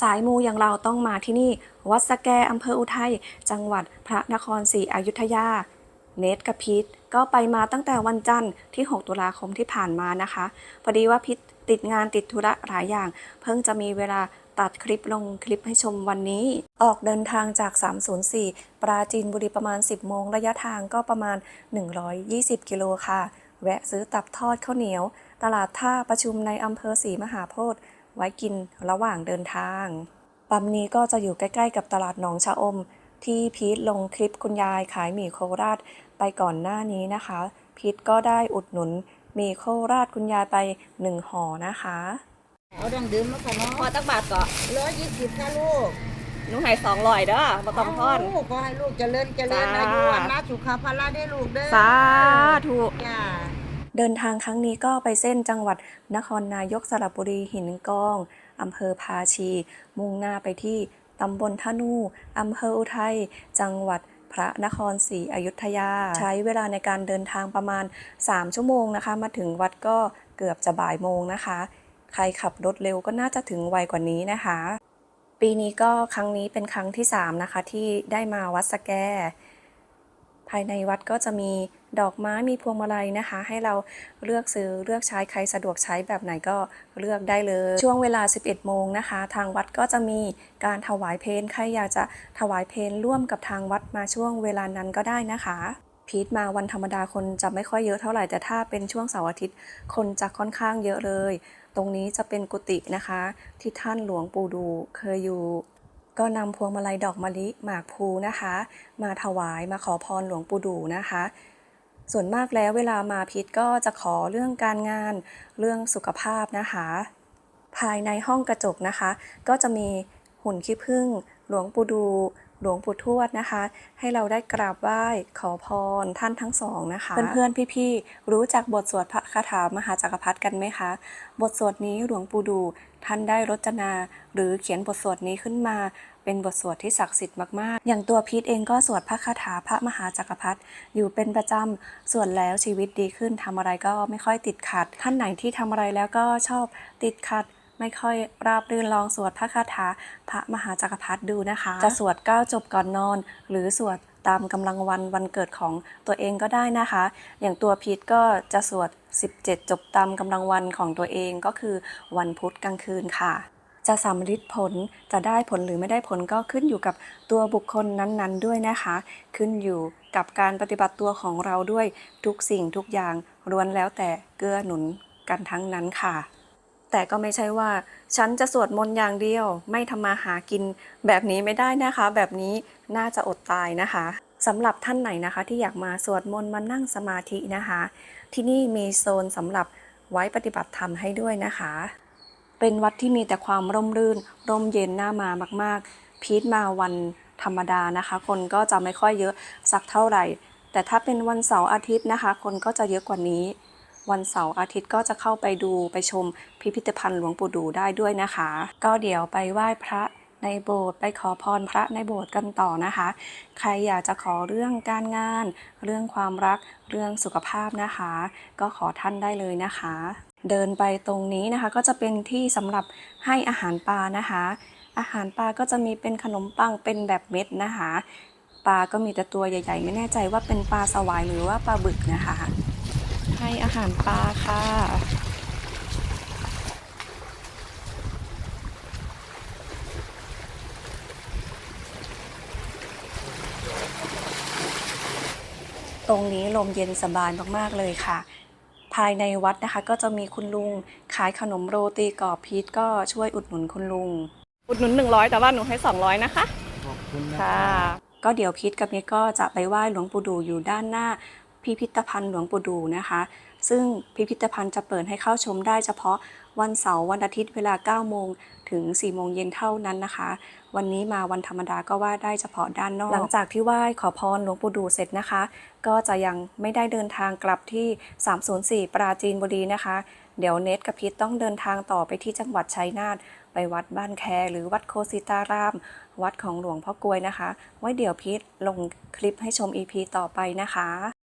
สายมูอย่างเราต้องมาที่นี่ วัดสแกอำเภออุทัยจังหวัดพระนครศรีอยุธยา เนทกับพีทก็ไปมาตั้งแต่วันจันทร์ที่ 6 ตุลาคมที่ผ่านมานะคะ พอดีว่าพีทติดงานติดธุระหลายอย่าง เพิ่งจะมีเวลาตัดคลิปลงคลิปให้ชมวันนี้ ออกเดินทางจาก 304 ปราจีนบุรีประมาณ 10 โมงระยะทางก็ประมาณ 120 กิโลค่ะ แวะซื้อตับทอดข้าวเหนียว ตลาดท่าประชุมในอำเภอศรีมหาโพธิ์ ไว้กินระหว่างเดินทาง ปั๊มนี้ก็จะอยู่ใกล้ๆกับตลาดหนองชะอม ที่พีทลงคลิปคุณยายขายหมี่โคราชไปก่อนหน้านี้นะคะ พีทก็ได้อุดหนุนหมี่โคราชคุณยายไปหนึ่งห่อนะคะ เอาดังดื่มแล้วค่ะเนาะพอตักบาทก็ร้อยยี่สิบค่ะลูกหนูให้สองลอยเด้อมาต้องทอนเาลูกขอให้ลูกเจริญเจริญสาอายุวันนะสุขภาระได้ลูกเด้อสาธุจ้า เดินทางครั้งนี้ก็ไปเส้นจังหวัดนครนายกสระบุรีหินกองอำเภอภาชี มุ่งหน้าไปที่ตำบลท่านูอำเภออุทัย จังหวัดพระนครศรีอยุธยา ใช้เวลาในการเดินทางประมาณ 3 ชั่วโมงนะคะ มาถึงวัดก็เกือบจะบ่ายโมงนะคะ ใครขับรถเร็วก็น่าจะถึงไวกว่านี้นะคะ ปีนี้ก็ครั้งนี้เป็นครั้งที่ 3 นะคะ ที่ได้มาวัดสแก ภายในวัดก็จะมี ดอกไม้มีพวงมาลัยนะคะ ให้เราเลือกซื้อเลือกใช้ใครสะดวกใช้แบบไหนก็เลือกได้เลย ช่วงเวลา 11 โมงนะคะ ทางวัดก็จะมีการถวายเพลใครอยากจะถวายเพลร่วมกับทางวัดมาช่วงเวลานั้นก็ได้นะคะพีทมาวันธรรมดาคนจะไม่ค่อยเยอะเท่าไหร่แต่ถ้าเป็นช่วงเสาร์อาทิตย์คนจะค่อนข้างเยอะเลย ตรงนี้จะเป็นกุฏินะคะ ที่ท่านหลวงปู่ดูเคยอยู่ ก็นำพวงมาลัยดอกมะลิหมากพลูนะคะ มาถวายมาขอพรหลวงปู่ดูนะคะ ส่วนมากแล้วเวลามาพิษก็จะขอเรื่องการงานเรื่องสุขภาพนะคะ ภายในห้องกระจกนะคะ ก็จะมีหุ่นขี้ผึ้งหลวงปู่ดูหลวงปู่ทวดนะคะ ให้เราได้กราบไหว้ขอพรท่านทั้งสองนะคะ เพื่อนๆพี่ๆรู้จักบทสวดพระคาถามหาจักรพรรดิกันไหมคะ บทสวดนี้หลวงปู่ดูท่านได้รจนา หรือเขียนบทสวดนี้ขึ้นมา เป็นบทสวดที่ศักดิ์สิทธิ์มากๆ อย่างตัวพีทเองก็สวดพระคาถาพระมหาจักรพรรดิอยู่เป็นประจำสวนแล้วชีวิตดีขึ้นทำอะไรก็ไม่ค่อยติดขัด ท่านไหนที่ทำอะไรแล้วก็ชอบติดขัดไม่ค่อยราบรื่นลองสวดพระคาถาพระมหาจักรพรรดิดูนะคะ จะสวดก้าวจบก่อนนอน หรือสวดตามกำลังวันวันเกิดของตัวเองก็ได้นะคะ อย่างตัวพีทก็จะสวด 17 จบตามกำลังวันของตัวเองก็คือวันพุธกลางคืนค่ะ จะสำฤทธิ์ผลจะได้ผลหรือไม่ได้ผลก็ขึ้นอยู่กับตัวบุคคลนั้นๆ ด้วยนะคะ ขึ้นอยู่กับการปฏิบัติตัวของเราด้วยทุกสิ่งทุกอย่างล้วนแล้วแต่เกื้อหนุนกันทั้งนั้นค่ะ แต่ก็ไม่ใช่ว่า ฉันจะสวดมนต์อย่างเดียว ไม่ทำมาหากินแบบนี้ไม่ได้นะคะ แบบนี้น่าจะอดตายนะคะสำหรับท่านไหนนะคะ ที่อยากมาสวดมนต์มานั่งสมาธินะคะ ที่นี่มีโซนสำหรับไว้ปฏิบัติธรรมให้ด้วยนะคะ เป็นวัดที่มีแต่ความร่มรื่น ร่มเย็นน่ามามาก ๆ พีทมาวันธรรมดานะคะ คนก็จะไม่ค่อยเยอะสักเท่าไหร่ แต่ถ้าเป็นวันเสาร์อาทิตย์นะคะ คนก็จะเยอะกว่านี้ วันเสาร์อาทิตย์ก็จะเข้าไปดูไปชมพิพิธภัณฑ์หลวงปู่ดูได้ด้วยนะคะ ก็เดี๋ยวไปไหว้พระในโบสถ์ไปขอพรพระในโบสถ์กันต่อนะคะ ใครอยากจะขอเรื่องการงาน เรื่องความรัก เรื่องสุขภาพนะคะ ก็ขอท่านได้เลยนะคะ เดินไปตรงนี้นะคะ ก็จะเป็นที่สำหรับให้อาหารปลานะคะ อาหารปลาก็จะมีเป็นขนมปังเป็นแบบเม็ดนะคะปลาก็มีแต่ตัวใหญ่ ๆ ไม่แน่ใจว่าเป็นปลาสวายหรือว่าปลาบึกนะคะ ให้อาหารปลาค่ะตรงนี้ลมเย็นสบายมาก ๆ เลยค่ะ ภายในวัดนะคะก็จะมีคุณลุง ขายขนมโรตีกรอบพีทก็ช่วยอุดหนุนคุณลุง อุดหนุน 100 แต่ว่าหนูให้ 200 นะคะ ขอบคุณนะค่ะ ก็เดี๋ยวพีทกับเมย์ก็จะไปไหว้หลวงปู่ดูอยู่ด้านหน้าพิพิธภัณฑ์หลวงปู่ดูนะคะ ซึ่งพิพิธภัณฑ์จะเปิดให้เข้าชมได้เฉพาะวันเสาร์วันอาทิตย์เวลา 9 โมงถึง 4 โมงเย็นเท่านั้นนะคะ วันนี้มาวันธรรมดาก็ว่าได้เฉพาะด้านนอก หลังจากที่ไหว้ขอพรหลวงปู่ดูเสร็จนะคะ ก็จะยังไม่ได้เดินทางกลับที่ 304 ปราจีนบุรีนะคะ เดี๋ยวเนทกับพีทต้องเดินทางต่อไปที่จังหวัดชัยนาทไปวัดบ้านแคหรือวัดโคสิตาราม วัดของหลวงพ่อกลวยนะคะ ไว้เดี๋ยวพีทลงคลิปให้ชม EP ต่อไปนะคะ